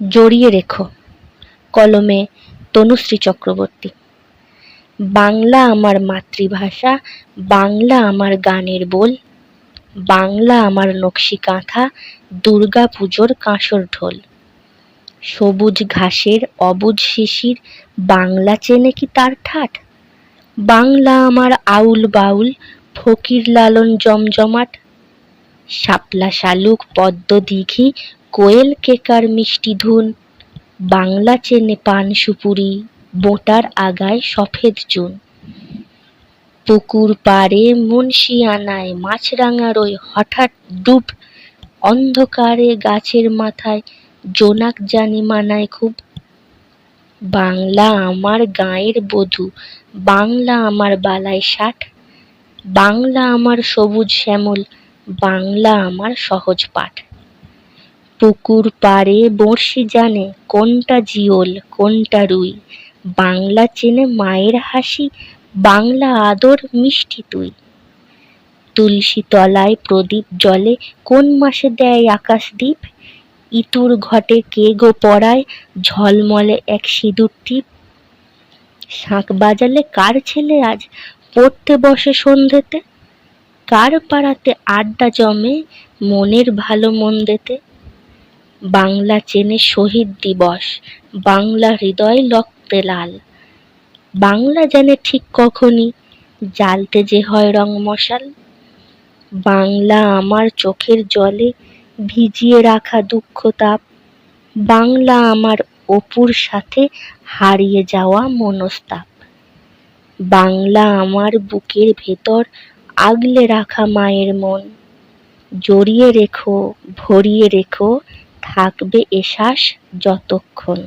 জড়িয়ে রেখো, কলমে তনুশ্রী চক্রবর্তী। বাংলা আমার মাতৃভাষা, বাংলা আমার গানের বোল, বাংলা আমার নকশি কাঁথা, দুর্গা পুজোর কাঁসর ঢোল। সবুজ ঘাসের অবুজ শিশির, বাংলা চেনে কি তার ঠাট? বাংলা আমার আউল বাউল, ফকির লালন জমজমাট। শাপলা শালুক, পদ্ম দিঘি কোয়েল কেকার মিষ্টি ধুন, বাংলা চেনে পান সুপুরি, বোটার আগায় সফেদ চুন। পুকুর পাড়ে মুন্সিয়ানায় মাছরাঙার ওই হঠাৎ ডুব, অন্ধকারে গাছের মাথায় জোনাক জানি মানায় খুব। বাংলা আমার গাঁয়ের বধূ, বাংলা আমার বালাই ষাট। বাংলা আমার সবুজ শ্যামল, বাংলা আমার সহজ পাঠ। পুকুর পাড়ে বড়শি জানে কোনটা জিওল, কোনটা রুই। বাংলা চেনে মায়ের হাসি, বাংলা আদর মিষ্টি তুই। তুলসী তলায় প্রদীপ জলে কোন মাসে দেয় আকাশ আকাশদ্বীপ ইতুর ঘটে কে গো পড়ায়, ঝলমলে এক সিঁদুর টিপ। শাঁখ বাজালে কার ছেলে আজ? পড়তে বসে সন্ধেতে। কার পাড়াতে আড্ডা জমে? মনের ভালো মন্দেতে বাংলা চেনে শহীদ দিবস, বাংলা হৃদয় রক্তে লাল। বাংলা জানে ঠিক কখনই জ্বালতে যে হয় রং মশাল। বাংলা আমার চোখের জলে ভিজিয়ে রাখা দুঃখ তাপ। বাংলা আমার অপুর সাথে হারিয়ে যাওয়া মনস্তাপ। বাংলা আমার বুকের ভেতর আগলে রাখা মায়ের মন। জড়িয়ে রেখো, ভরিয়ে রেখো থাকবে এ শ্বাস যতক্ষণ।